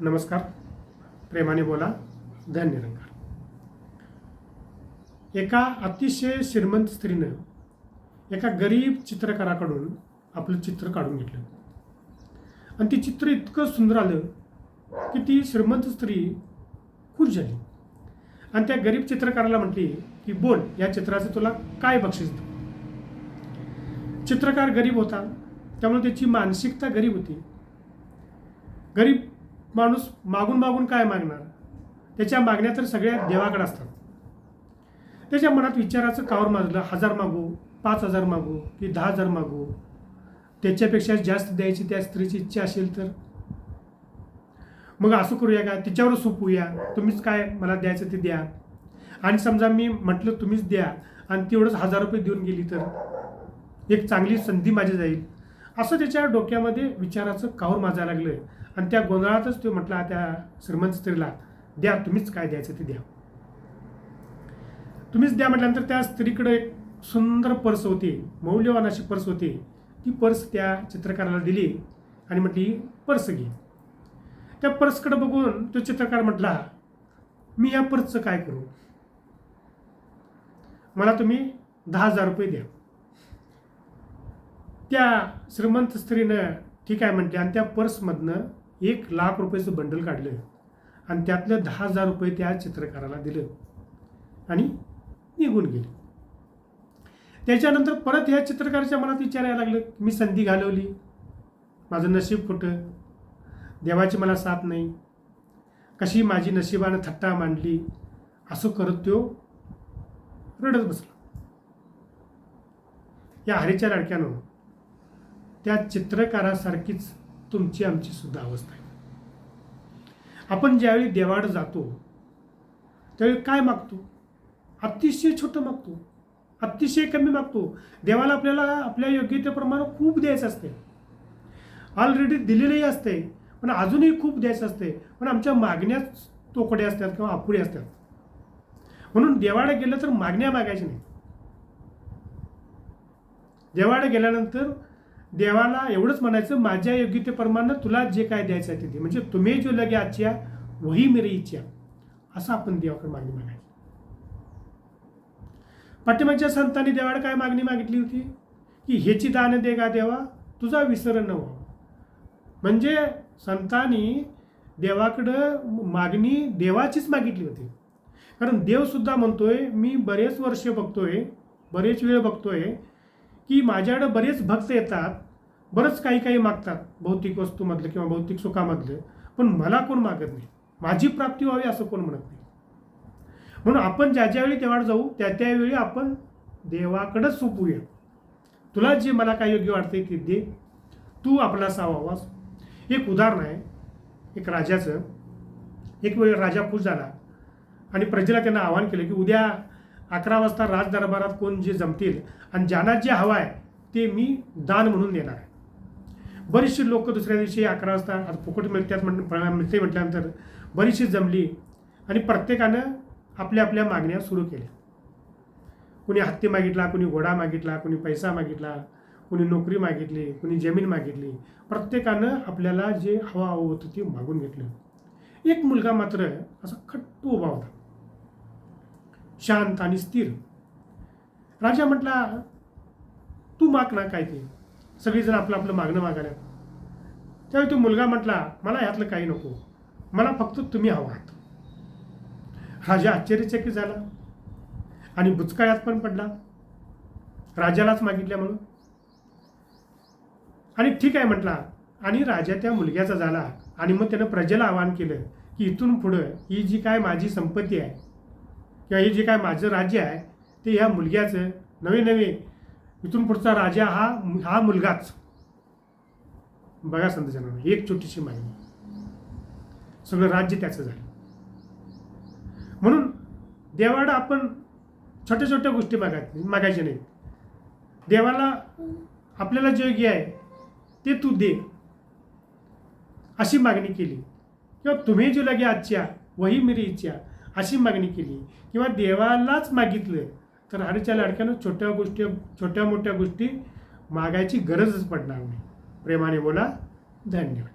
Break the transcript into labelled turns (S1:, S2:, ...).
S1: नमस्कार. प्रेमाने बोला. धन्य निरंकार एका अतिशय श्रीमंत स्त्रीनं एका गरीब चित्रकाराकडून आपलं चित्र काढून घेतलं. आणि ती चित्र इतकं सुंदर आलं की ती श्रीमंत स्त्री खुश झाली. आणि त्या गरीब चित्रकाराला म्हटली की बोल या चित्राचं तुला काय बक्षीस देऊ? चित्रकार गरीब होता. त्यामुळे त्याची मानसिकता गरीब होती. गरीब माणूस मागून मागून काय मागणार? त्याच्या मागण्या तर सगळ्या देवाकडे असतात. त्याच्या मनात विचाराचं कावर माजलं हजार मागू पाच हजार मागू की दहा हजार मागू? त्याच्यापेक्षा जास्त द्यायची त्या स्त्रीची इच्छा असेल तर? मग असं करूया का? तिच्यावर सोपूया तुम्हीच काय मला द्यायचं ते द्या. आणि समजा मी म्हटलं तुम्हीच द्या आणि तेवढंच हजार रुपये देऊन गेली तर? एक चांगली संधी माझी जाईल. असं त्याच्या डोक्यामध्ये विचाराचं कावर माजायला लागलं आणि त्या गोंधळातच तो म्हटला त्या श्रीमंत स्त्रीला द्या तुम्हीच काय द्यायचं ते द्या. तुम्हीच द्या म्हटल्यानंतर त्या स्त्रीकडे एक सुंदर पर्स होती मौल्यवान अशी पर्स होती. ती पर्स त्या चित्रकाराला दिली आणि म्हटली पर्स घे. त्या पर्सकडे बघून तो चित्रकार म्हटला मी या पर्सचं काय करू? मला तुम्ही दहा हजार रुपये द्या. त्या श्रीमंत स्त्रीनं ठीक आहे म्हणते आणि त्या पर्समधनं एक लाख रुपयाचं बंडल काढलं. आणि त्यातलं दहा हजार रुपये त्या चित्रकाराला दिलं. आणि निघून गेले. त्याच्यानंतर परत ह्या चित्रकाराच्या मनात विचार यायला लागलं मी संधी घालवली. माझं नशीब खोटं देवाची मला साथ नाही. कशी माझी नशिबानं थट्टा मांडली असं करत तो रडत बसला. या हरीच्या लाडक्यानं त्या चित्रकारासारखीच तुमची आमची सुद्धा अवस्था आहे. आपण ज्यावेळी देवाड जातो त्यावेळी काय मागतो? अतिशय छोटं मागतो. अतिशय कमी मागतो. देवाला आपल्याला आपल्या योग्यतेप्रमाणे खूप द्यायचं असते. ऑलरेडी दिलेलंही असते पण अजूनही खूप द्यायचं असते. पण आमच्या मागण्याच तोकडे असतात किंवा अपुरे असतात. म्हणून देवाडे गेलं तर मागण्या मागायच्या नाही देवाडे गेल्यानंतर देवाला एवढंच म्हणायचं माझ्या योग्यतेप्रमाणे तुला जे काय द्यायचं आहे ते दे. म्हणजे तुम्ही जो लगे आजच्या वही मेरी इच्छा असं आपण देवाकडे मागणी मागायची. पाठिंबाच्या संतांनी देवाला काय मागणी मागितली होती? की ह्याची दान दे का देवा तुझा विसर न व्हावा. म्हणजे संतांनी देवाकडं मागणी देवाचीच मागितली होती. कारण देवसुद्धा म्हणतोय मी बरेच वर्ष बघतोय बरेच वेळ बघतोय की माझ्याकडं बरेच भक्त येतात बरंच काही काही मागतात भौतिक वस्तूमधलं किंवा भौतिक सुखामधलं पण मला कोण मागत नाही? माझी प्राप्ती व्हावी असं कोण म्हणत नाही? म्हणून आपण ज्या ज्यावेळी देवाड जाऊ त्या त्यावेळी आपण देवाकडंच सोपूया. तुला जे मला काय योग्य वाटते ते दे. तू आपला सावावास एक उदाहरण आहे एक राजाचं. एक वेळ राजा खुश झाला आणि प्रजेला त्यांना आवाहन केलं की उद्या अकरा वाजता राजदरबारात कोण जे जमतील आणि ज्यांना जे हवं आहे ते मी दान म्हणून देणार आहे. बरीचशी लोक दुसऱ्या दिवशी अकरा वाजता आता फुकट मिळतात म्हण मिळते म्हटल्यानंतर बरीचशी जमली आणि प्रत्येकानं आपल्या आपल्या मागण्या सुरू केल्या. कुणी हत्ती मागितला कुणी घोडा मागितला कुणी पैसा मागितला कुणी नोकरी मागितली कुणी जमीन मागितली प्रत्येकानं आपल्याला जे हवा हवं होतं ते मागून घेतलं. एक मुलगा मात्र असा खट्टू उभा होता. शांत आणि स्थिर. राजा म्हटला तू माग ना काय ते सगळीजण आपलं आपलं मागणं मागायला. त्यावेळी तो मुलगा म्हटला मला ह्यातलं काही नको. मला फक्त तुम्ही हवा आहात. राजा आश्चर्यचकित झाला आणि बुचकाळ्यात पण पडला. राजालाच मागितल्या म्हणून. आणि ठीक आहे म्हटला. आणि राजा त्या मुलग्याचा झाला आणि मग त्यानं प्रजेला आवाहन केलं की इथून पुढं ही जी काय माझी संपत्ती आहे किंवा हे जे काय माझं राज्य आहे ते ह्या मुलग्याचं नवे नवे इथून पुढचा राजा हा हा मुलगाच. बघा संतजनानं एक छोटीशी मागणी. सगळं राज्य त्याचं झालं. म्हणून देवाला आपण छोट्या छोट्या गोष्टी मागाय मागायच्या नाहीत. देवाला आपल्याला जे योग्य आहे ते तू दे. अशी मागणी केली. किंवा तुम्ही जो लगे आजच्या वही मेरी इच्छा अशी मागणी केली. किंवा देवालाच मागितलं तर हरीच्या लाडक्यानं छोट्या गोष्टी छोट्या मोठ्या गोष्टी मागायची गरजच पडणार नाही. प्रेमाने बोला. धन्यवाद.